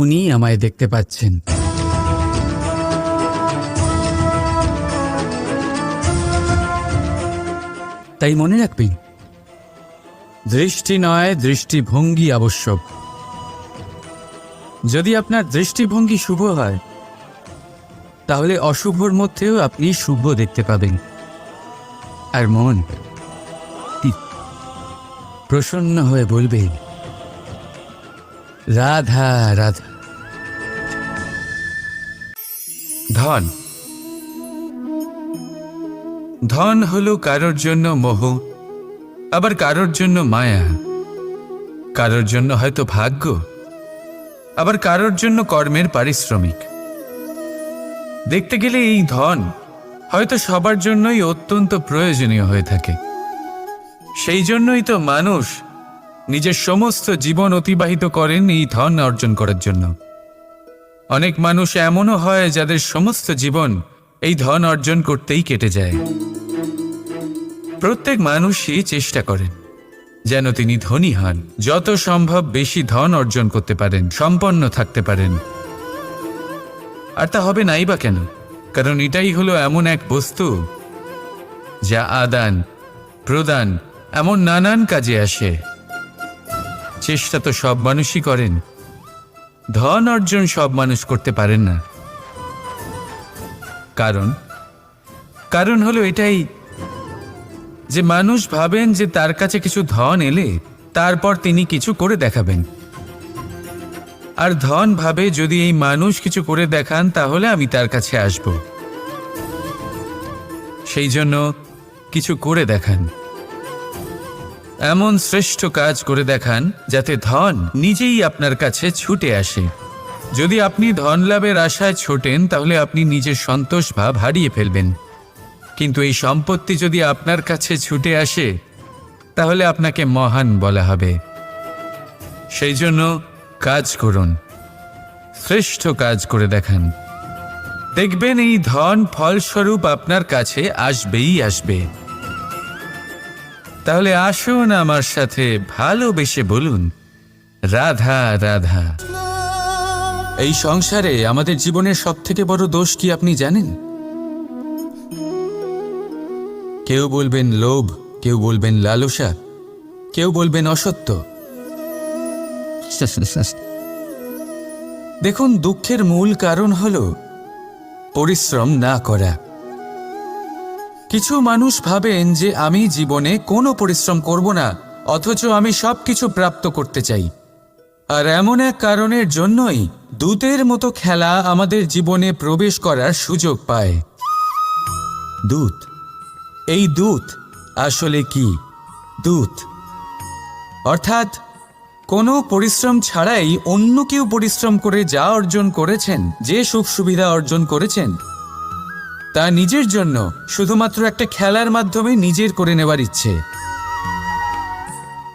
উনি আমায় দেখতে পাচ্ছেন। তাই মনে রাখবেন, দৃষ্টি নয় দৃষ্টিভঙ্গি আবশ্যক। যদি আপনার দৃষ্টিভঙ্গি শুভ হয়, তাহলে অশুভর মধ্যেও আপনি শুভ দেখতে পাবেন। আর মন, প্রসন্ন হয়ে বলবে রাধা রাধা। ধন। ধন হলো কারোর জন্য মোহ, আবার কারোর জন্য মায়া। কারোর জন্য হয়তো ভাগ্য, আবার কারোর জন্য কর্মের পারিশ্রমিক। দেখতে গেলে এই ধন হয়তো সবার জন্যই অত্যন্ত প্রয়োজনীয় হয়ে থাকে। সেই জন্যই তো মানুষ নিজের সমস্ত জীবন অতিবাহিত করেন এই ধন অর্জন করার জন্য। অনেক মানুষ এমনও হয় যাদের সমস্ত জীবন এই ধন অর্জন করতেই কেটে যায়। প্রত্যেক মানুষই চেষ্টা করেন যেন তিনি ধনী হন। যত সম্ভব বেশি ধন অর্জন করতে পারেন, সম্পন্ন থাকতে পারেন। আর তা হবে নাই বা কেন? কারণ এটাই হলো এমন এক বস্তু যা আদান, প্রদান, এমন নানান কাজে আসে। চেষ্টা তো সব মানুষই করেন। ধন অর্জন সব মানুষ করতে পারেন না। কারণ কারণ হলো এটাই যে মানুষ ভাবেন যে তার কাছে কিছু ধন এলে তারপর তিনি কিছু করে দেখাবেন। আর ধন ভাবে যদি এই মানুষ কিছু করে দেখান, তাহলে আমি তার কাছে আসব। সেই জন্য কিছু করে দেখান। এমন শ্রেষ্ঠ কাজ করে দেখান যাতে ধন নিজেই আপনার কাছে ছুটে আসে। যদি আপনি ধন লাভের আশায় ছোটেন, তাহলে আপনি নিজের সন্তোষ ভাব হারিয়ে ফেলবেন। কিন্তু এই সম্পত্তি যদি আপনার কাছে ছুটে আসে, তাহলে আপনাকে মহান বলা হবে। সেই জন্য কাজ করুন। শ্রেষ্ঠ কাজ করে দেখান। দেখবেন এই ধন ফলস্বরূপ আপনার কাছে আসবেই আসবে। তাহলে আসুন আমার সাথে ভালোবেসে বলুন। রাধা রাধা। এই সংসারে আমাদের জীবনের সব থেকে বড় দোষ কি আপনি জানেন? কেউ বলবেন লোভ, কেউ বলবেন লালসা, কেউ বলবেন অসত্য। দেখুন, দুঃখের মূল কারণ হল পরিশ্রম না করা। কিছু মানুষ ভাবেন যে আমি জীবনে কোনো পরিশ্রম করব না, অথচ আমি সব কিছু প্রাপ্ত করতে চাই। আর এমন এক কারণের জন্যই দূতের মতো খেলা আমাদের জীবনে প্রবেশ করার সুযোগ পায়। দূত, এই দূত আসলে কি? দূত, অর্থাৎ কোনো পরিশ্রম ছাড়াই অন্য কেউ পরিশ্রম করে যা অর্জন করেছেন, যে সুখ সুবিধা অর্জন করেছেন তা নিজের জন্য, শুধুমাত্র একটা খেলার মাধ্যমে নিজের করে নেবার ইচ্ছে।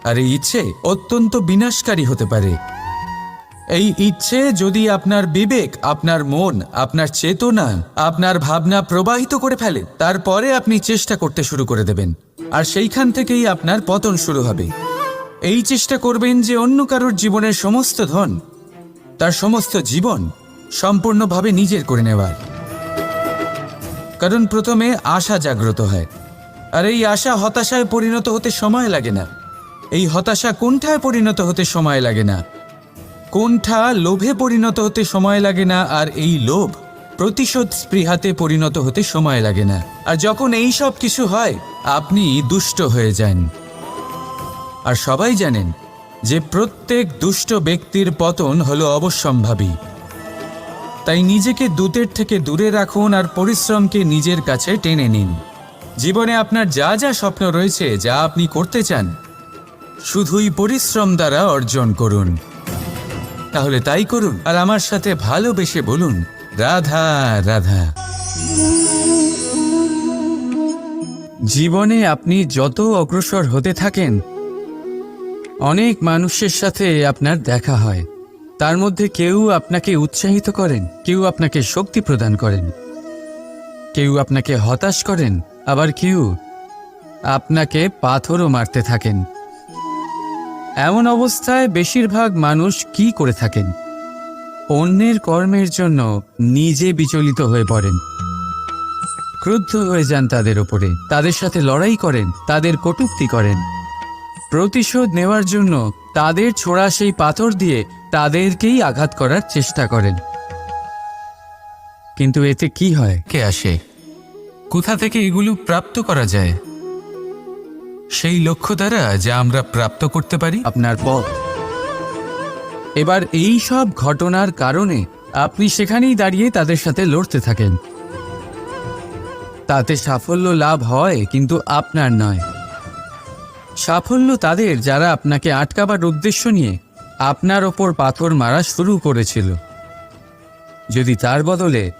আর এই ইচ্ছে অত্যন্ত বিনাশকারী হতে পারে। এই ইচ্ছে যদি আপনার বিবেক, আপনার মন, আপনার চেতনা, আপনার ভাবনা প্রবাহিত করে ফেলে, তারপরে আপনি চেষ্টা করতে শুরু করে দেবেন। আর সেইখান থেকেই আপনার পতন শুরু হবে। এই চেষ্টা করবেন যে অন্য কারোর জীবনের সমস্ত ধন, তার সমস্ত জীবন সম্পূর্ণভাবে নিজের করে নেওয়ার। কারণ প্রথমে আশা জাগ্রত হয়। আর এই আশা হতাশায় পরিণত হতে সময় লাগে না। এই হতাশা কোনঠায় পরিণত হতে সময় লাগে না। কোনঠা লোভে পরিণত হতে সময় লাগে না, আর এই লোভ প্রতিশোধ স্পৃহাতে পরিণত হতে সময় লাগে না। আর যখন এই সব কিছু হয়, আপনি দুষ্ট হয়ে যান। আর সবাই জানেন যে প্রত্যেক দুষ্ট ব্যক্তির পতন হলো অবশ্যম্ভাবী। তাই নিজেকে দূতের থেকে দূরে রাখুন আর পরিশ্রমকে নিজের কাছে টেনে নিন। জীবনে আপনার যা যা স্বপ্ন রয়েছে, যা আপনি করতে চান, শুধুই পরিশ্রম দ্বারা অর্জন করুন। তাহলে তাই করুন আর আমার সাথে ভালোবেসে বলুন, রাধা রাধা। জীবনে আপনি যত অগ্রসর হতে থাকেন, অনেক মানুষের সাথে আপনার দেখা হয়। তার মধ্যে কেউ আপনাকে উৎসাহিত করেন, কেউ আপনাকে শক্তি প্রদান করেন। কেউ আপনাকে হতাশ করেন, আবার কেউ আপনাকে পাথরও মারতে থাকেন। এমন অবস্থায় বেশিরভাগ মানুষ কি করে থাকেন? অন্যের কর্মের জন্য নিজে বিচলিত হয়ে পড়েন। ক্রুদ্ধ হয়ে যান তাদের ওপরে তাদের সাথে লড়াই করেন, তাদের কটূক্তি করেন। প্রতিশোধ নেওয়ার জন্য তাদের ছোড়া সেই পাথর দিয়ে তাদেরকেই আঘাত করার চেষ্টা করেন। কিন্তু এতে কি হয়? কে আসে? কোথা থেকে এগুলো প্রাপ্ত করা যায়? সেই লক্ষ্য দ্বারা যা আমরা প্রাপ্ত করতে পারি? আপনার পথ। এবার এই সব ঘটনার কারণে আপনি সেখানেই দাঁড়িয়ে তাদের সাথে লড়তে থাকেন। তাতে সাফল্য লাভ হয় কিন্তু আপনার নয়। সাফল্য তাদের যারা আপনাকে আটকাবার উদ্দেশ্য নিয়ে আপনার ওপর পাথর মারা শুরু করেছিল। যদি তার বদলে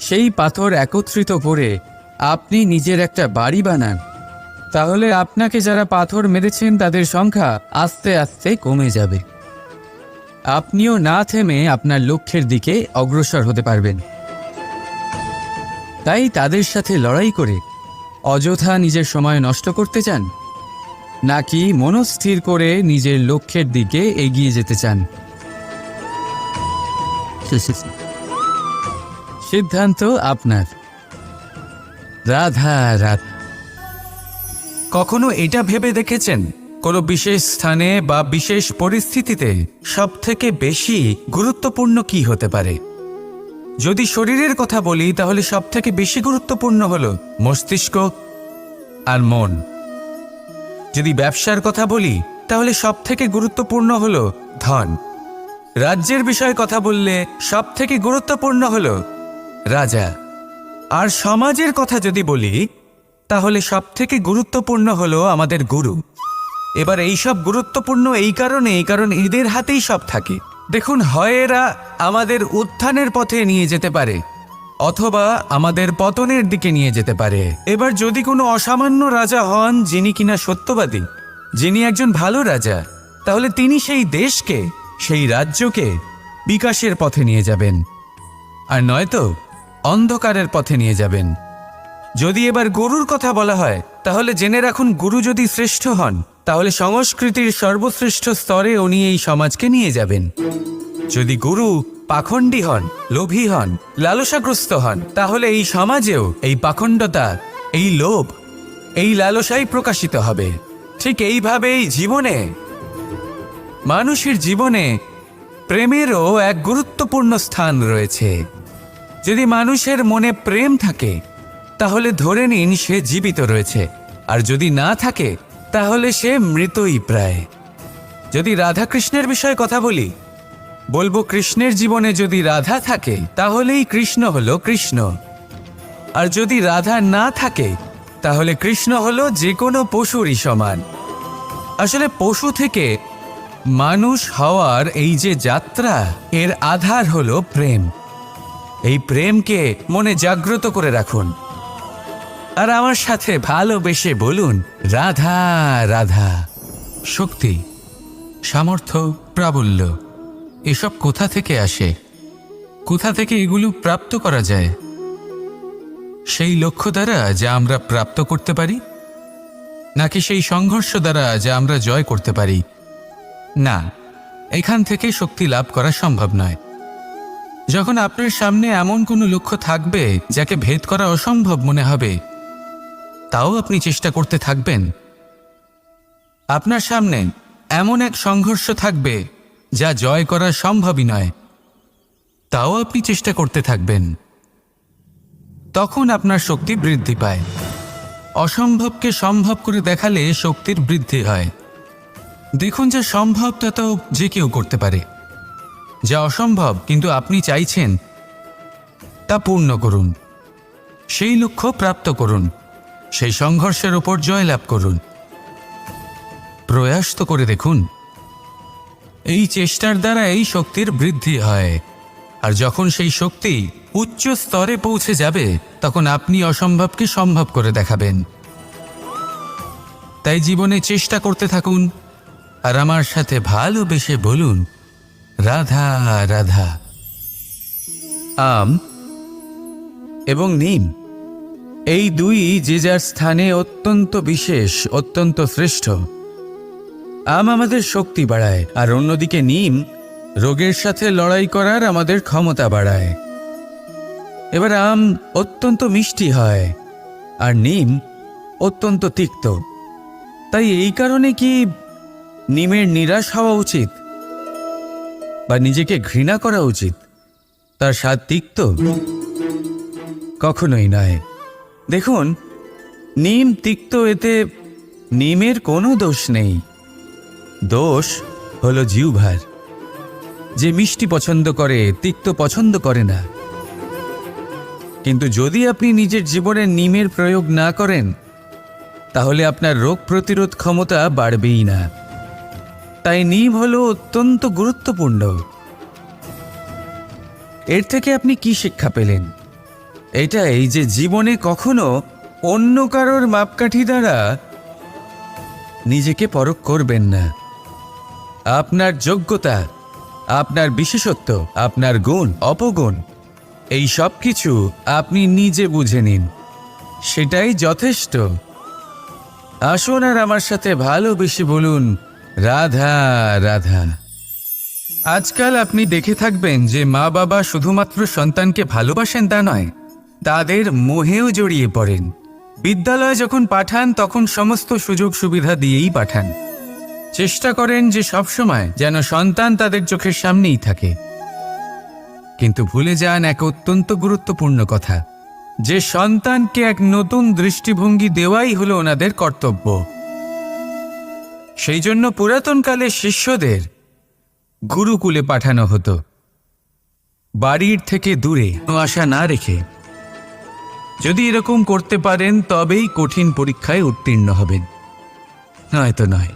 সেই পাথর একত্রিত করে আপনি নিজের একটা বাড়ি বানান, তাহলে আপনাকে যারা পাথর মেরেছেন তাদের সংখ্যা আস্তে আস্তে কমে যাবে। আপনিও না থেমে আপনার লক্ষ্যের দিকে অগ্রসর হতে পারবেন। তাই তাদের সাথে লড়াই করে অযথা নিজের সময় নষ্ট করতে চান নাকি মনস্থির করে নিজের লক্ষ্যের দিকে এগিয়ে যেতে চান? সিদ্ধান্ত আপনার। রাধা রাধা। কখনো এটা ভেবে দেখেছেন? কোনো বিশেষ স্থানে বা বিশেষ পরিস্থিতিতে সব থেকে বেশি গুরুত্বপূর্ণ কি হতে পারে? যদি শরীরের কথা বলি, তাহলে সব থেকে বেশি গুরুত্বপূর্ণ হল মস্তিষ্ক আর মন। যদি ব্যবসার কথা বলি, তাহলে সব থেকে গুরুত্বপূর্ণ হলো ধন। রাজ্যের বিষয়ে কথা বললে সব থেকে গুরুত্বপূর্ণ হলো রাজা। আর সমাজের কথা যদি বলি, তাহলে সব থেকে গুরুত্বপূর্ণ হলো আমাদের গুরু। এবার এই সব গুরুত্বপূর্ণ এই কারণে, এই কারণ এদের হাতেই সব থাকে। দেখুন হয় এরা আমাদের উত্থানের পথে নিয়ে যেতে পারে। অথবা আমাদের পতনের দিকে নিয়ে যেতে পারে। এবার যদি কোনো অসামান্য রাজা হন, যিনি কিনা সত্যবাদী, যিনি একজন ভালো রাজা, তাহলে তিনি সেই দেশকে, সেই রাজ্যকে বিকাশের পথে নিয়ে যাবেন। আর নয়তো অন্ধকারের পথে নিয়ে যাবেন। যদি এবার গুরুর কথা বলা হয়, তাহলে জেনে রাখুন গুরু যদি শ্রেষ্ঠ হন, তাহলে সংস্কৃতির সর্বশ্রেষ্ঠ স্তরে উনি এই সমাজকে নিয়ে যাবেন। যদি গুরু পাখণ্ডী হন, লোভী হন, লালসাগ্রস্ত হন, তাহলে এই সমাজেও এই পাখণ্ডতা, এই লোভ, এই লালসাই প্রকাশিত হবে। ঠিক এইভাবেই জীবনে, মানুষের জীবনে প্রেমেরও এক গুরুত্বপূর্ণ স্থান রয়েছে। যদি মানুষের মনে প্রেম থাকে, তাহলে ধরে নিন সে জীবিত রয়েছে। আর যদি না থাকে, তাহলে সে মৃতই প্রায়। যদি রাধাকৃষ্ণের বিষয়ে কথা বলি বলব কৃষ্ণের জীবনে যদি রাধা থাকে, তাহলেই কৃষ্ণ হলো কৃষ্ণ। আর যদি রাধা না থাকে, তাহলে কৃষ্ণ হলো যে কোনো পশুরই সমান। আসলে পশু থেকে মানুষ হওয়ার এই যে যাত্রা, এর আধার হলো প্রেম। এই প্রেমকে মনে জাগ্রত করে রাখুন। আর আমার সাথে ভালোবেসে বলুন, রাধা রাধা, শক্তি, সামর্থ্য, প্রাবল্য। এসব কোথা থেকে আসে? কোথা থেকে এগুলো প্রাপ্ত করা যায়? সেই লক্ষ্য দ্বারা যা আমরা প্রাপ্ত করতে পারি? নাকি সেই সংঘর্ষ দ্বারা যা আমরা জয় করতে পারি? না, এখান থেকে শক্তি লাভ করা সম্ভব নয়। যখন আপনার সামনে এমন কোনো লক্ষ্য থাকবে যাকে ভেদ করা অসম্ভব মনে হবে, তাও আপনি চেষ্টা করতে থাকবেন। আপনার সামনে এমন এক সংঘর্ষ থাকবে যা জয় করা সম্ভবই নয়, তাও আপনি চেষ্টা করতে থাকবেন। তখন আপনার শক্তি বৃদ্ধি পায়। অসম্ভবকে সম্ভব করে দেখালে শক্তির বৃদ্ধি হয়। দেখুন যা সম্ভব তা তো যে কেউ করতে পারে। যা অসম্ভব, কিন্তু আপনি চাইছেন, তা পূর্ণ করুন। সেই লক্ষ্য প্রাপ্ত করুন। সেই সংঘর্ষের ওপর জয়লাভ করুন। প্রয়াস তো করে দেখুন। এই চেষ্টার দ্বারা এই শক্তির বৃদ্ধি হয়। আর যখন সেই শক্তি উচ্চ স্তরে পৌঁছে যাবে, তখন আপনি অসম্ভবকে সম্ভব করে দেখাবেন। তাই জীবনে চেষ্টা করতে থাকুন। আর আমার সাথে ভালোবেসে বলুন, রাধা রাধা। আম এবং নিম, এই দুই যে যার স্থানে অত্যন্ত বিশেষ, অত্যন্ত শ্রেষ্ঠ। আম আমাদের শক্তি বাড়ায়, আর অন্যদিকে নিম রোগের সাথে লড়াই করার আমাদের ক্ষমতা বাড়ায়। এবার আম অত্যন্ত মিষ্টি হয়, আর নিম অত্যন্ত তিক্ত। তাই এই কারণে কি নিমের নিরাশ হওয়া উচিত? বা নিজেকে ঘৃণা করা উচিত? তার স্বাদ তিক্ত? কখনোই নয়। দেখুন, নিম তিক্ত এতে নিমের কোনো দোষ নেই। দোষ হলো জিউভার যে মিষ্টি পছন্দ করে, তিক্ত পছন্দ করে না। কিন্তু যদি আপনি নিজের জীবনে নিমের প্রয়োগ না করেন, তাহলে আপনার রোগ প্রতিরোধ ক্ষমতা বাড়বেই না। তাই নিম হলো অত্যন্ত গুরুত্বপূর্ণ। এর থেকে আপনি কি শিক্ষা পেলেন? এটাই যে জীবনে কখনো অন্য কারোর মাপকাঠি দ্বারা নিজেকে পরখ করবেন না। আপনার যোগ্যতা, আপনার বিশেষত্ব, আপনার গুণ, অপগুণ, এই সব কিছু আপনি নিজে বুঝে নিন। সেটাই যথেষ্ট। আসুন আর আমার সাথে ভালোবেসে বলুন, রাধা রাধা। আজকাল আপনি দেখে থাকবেন যে মা বাবা শুধুমাত্র সন্তানকে ভালোবাসেন তা নয়, তাদের মোহেও জড়িয়ে পড়েন। বিদ্যালয়ে যখন পাঠান, তখন সমস্ত সুযোগ সুবিধা দিয়েই পাঠান। চেষ্টা করেন যে সবসময় যেন সন্তান তাদের চোখের সামনেই থাকে। কিন্তু ভুলে যান এক অত্যন্ত গুরুত্বপূর্ণ কথা। যে সন্তানকে এক নতুন দৃষ্টিভঙ্গি দেওয়াই হলো ওনাদের কর্তব্য। সেই জন্য পুরাতনকালে শিষ্যদের গুরুকুলে পাঠানো হতো। বাড়ির থেকে দূরে আশা না রেখে। যদি এরকম করতে পারেন, তবেই কঠিন পরীক্ষায় উত্তীর্ণ হবেন। নয়তো নয়।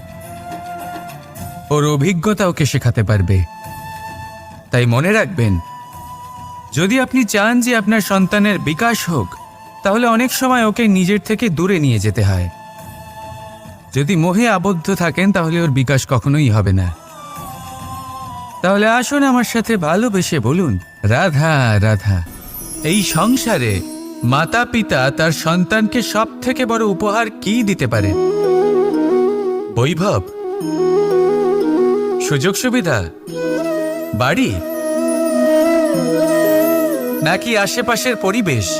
ওর অভিজ্ঞতা ওকে শেখাতে পারবে। তাই মনে রাখবেন, যদি আপনি চান যে আপনার সন্তানের বিকাশ হোক, তাহলে অনেক সময় ওকে নিজের থেকে দূরে নিয়ে যেতে হয়। যদি মোহে আবদ্ধ থাকেন, তাহলে ওর বিকাশ কখনোই হবে না। তাহলে আসুন আমার সাথে ভালোবেসে বলুন, রাধা রাধা, এই সংসারে মাতা পিতা তার সন্তানকে সব থেকে বড় উপহার কি দিতে পারে? বৈভব সুযোগ সুবিধা? বাড়ি? নাকি আশেপাশের পরিবেশ?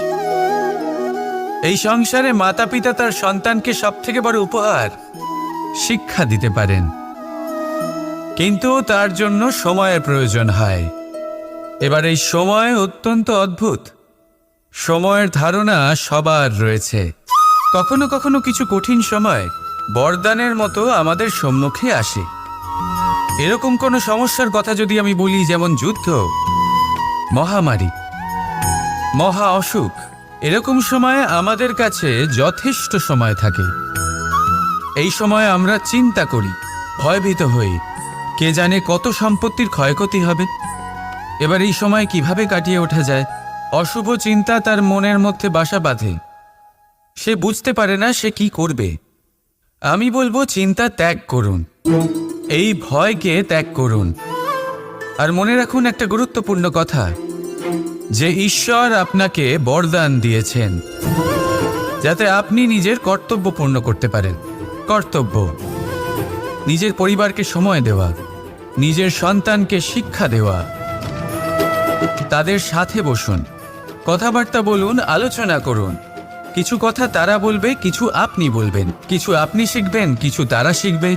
এই সংসারে মাতা পিতা তার সন্তানকে সব থেকে বড় উপহার, শিক্ষা দিতে পারেন। কিন্তু তার জন্য সময়ের প্রয়োজন হয়। এবার এই সময় অত্যন্ত অদ্ভুত। সময়ের ধারণা সবার রয়েছে। কখনো কখনো কিছু কঠিন সময় বরদানের মতো আমাদের সম্মুখে আসে। এরকম কোনো সমস্যার কথা যদি আমি বলি যেমন যুদ্ধ, মহামারী, মহা অসুখ, এরকম সময়ে আমাদের কাছে যথেষ্ট সময় থাকে। এই সময় আমরা চিন্তা করি, ভয়ভীত হই, কে জানে কত সম্পত্তির ক্ষয়ক্ষতি হবে। এবার এই সময় কীভাবে কাটিয়ে ওঠা যায়? অশুভ চিন্তা তার মনের মধ্যে বাসা বাঁধে। সে বুঝতে পারে না সে কি করবে। আমি বলব, চিন্তা ত্যাগ করুন। এই ভয়কে ত্যাগ করুন। আর মনে রাখুন একটা গুরুত্বপূর্ণ কথা, যে ঈশ্বর আপনাকে বরদান দিয়েছেন, যাতে আপনি নিজের কর্তব্য পূর্ণ করতে পারেন। কর্তব্য, নিজের পরিবারকে সময় দেওয়া, নিজের সন্তানকে শিক্ষা দেওয়া, তাদের সাথে বসুন, কথাবার্তা বলুন, আলোচনা করুন। কিছু কথা তারা বলবে, কিছু আপনি বলবেন, কিছু আপনি শিখবেন, কিছু তারা শিখবে।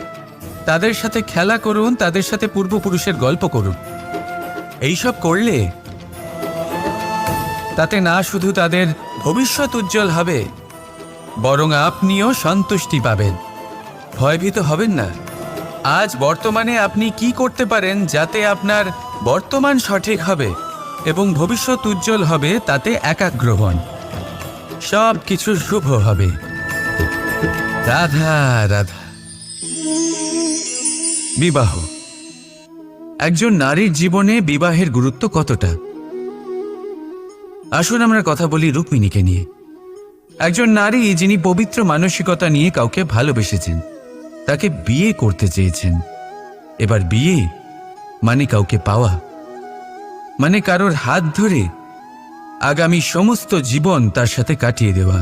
তাদের সাথে খেলা করুন, তাদের সাথে পূর্বপুরুষের গল্প করুন। এইসব করলে তাতে না শুধু তাদের ভবিষ্যৎ উজ্জ্বল হবে, বরং আপনিও সন্তুষ্টি পাবেন। ভয়ভীত হবেন না। আজ বর্তমানে আপনি কি করতে পারেন যাতে আপনার বর্তমান সঠিক হবে এবং ভবিষ্যৎ উজ্জ্বল হবে, তাতে একাগ্র হন। সব কিছু শুভ হবে। রাধা রাধা। বিবাহ। একজন নারীর জীবনে বিবাহের গুরুত্ব কতটা? আসুন আমরা কথা বলি রুক্মিণীকে নিয়ে। একজন নারী যিনি পবিত্র মানসিকতা নিয়ে কাউকে ভালোবেসেছেন, তাকে বিয়ে করতে চেয়েছেন। এবার বিয়ে মানে কাউকে পাওয়া মানে কারোর হাত ধরে আগামী সমস্ত জীবন তার সাথে কাটিয়ে দেওয়া।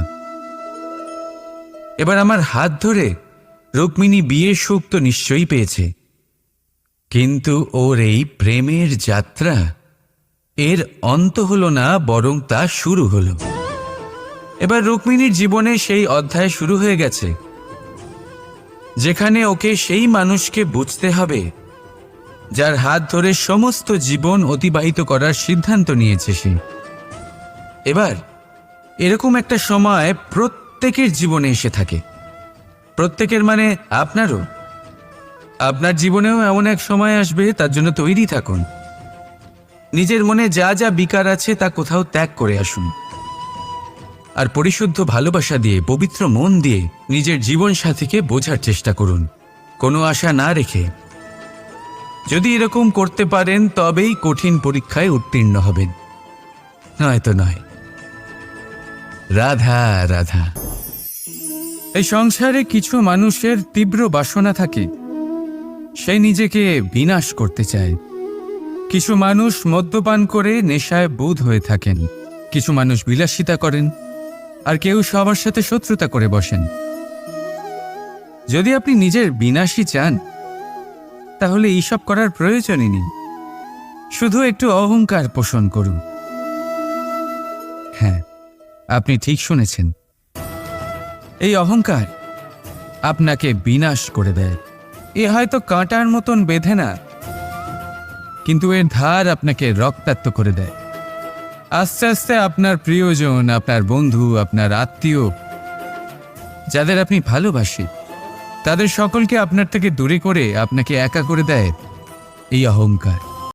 এবার আমার হাত ধরে রুক্মিণী বিয়ের সুখ তো নিশ্চয়ই পেয়েছে। কিন্তু ওর এই প্রেমের যাত্রা, এর অন্ত হলো না, বরং তা শুরু হলো। এবার রুক্মিণীর জীবনে সেই অধ্যায় শুরু হয়ে গেছে, যেখানে ওকে সেই মানুষকে বুঝতে হবে, যার হাত ধরে সমস্ত জীবন অতিবাহিত করার সিদ্ধান্ত নিয়েছে সে। এবার এরকম একটা সময় প্রত্যেকের জীবনে এসে থাকে। প্রত্যেকের মানে আপনারও। আপনার জীবনেও এমন এক সময় আসবে, তার জন্য তৈরি থাকুন। নিজের মনে যা যা বিকার আছে, তা কোথাও ত্যাগ করে আসুন। আর পরিশুদ্ধ ভালোবাসা দিয়ে, পবিত্র মন দিয়ে নিজের জীবন সাথীকে বোঝার চেষ্টা করুন। কোনো আশা না রেখে। যদি এরকম করতে পারেন, তবেই কঠিন পরীক্ষায় উত্তীর্ণ হবেন। নয়তো নয়। রাধা রাধা। এই সংসারে কিছু মানুষের তীব্র বাসনা থাকে। সে নিজেকে বিনাশ করতে চায়। কিছু মানুষ মদ্যপান করে নেশায় বোধ হয়ে থাকেন। কিছু মানুষ বিলাসিতা করেন। আর কেউ সবার সাথে শত্রুতা করে বসেন। যদি আপনি নিজের বিনাশই চান, তাহলে এইসব করার প্রয়োজনই নেই। শুধু একটু অহংকার পোষণ করুন। হ্যাঁ আপনি ঠিক শুনেছেন। এই অহংকার আপনাকে বিনাশ করে দেয়। এ হয়তো কাঁটার মতন বেঁধে না। কিন্তু এর ধার আপনাকে রক্তাক্ত করে দেয়। আস্তে আস্তে আপনার প্রিয়জন, আপনার বন্ধু, আপনার আত্মীয়, যাদের আপনি ভালোবাসেন তাদের সকলকে আপনার থেকে দূরে করে আপনাকে একা করে দেয় এই অহংকার।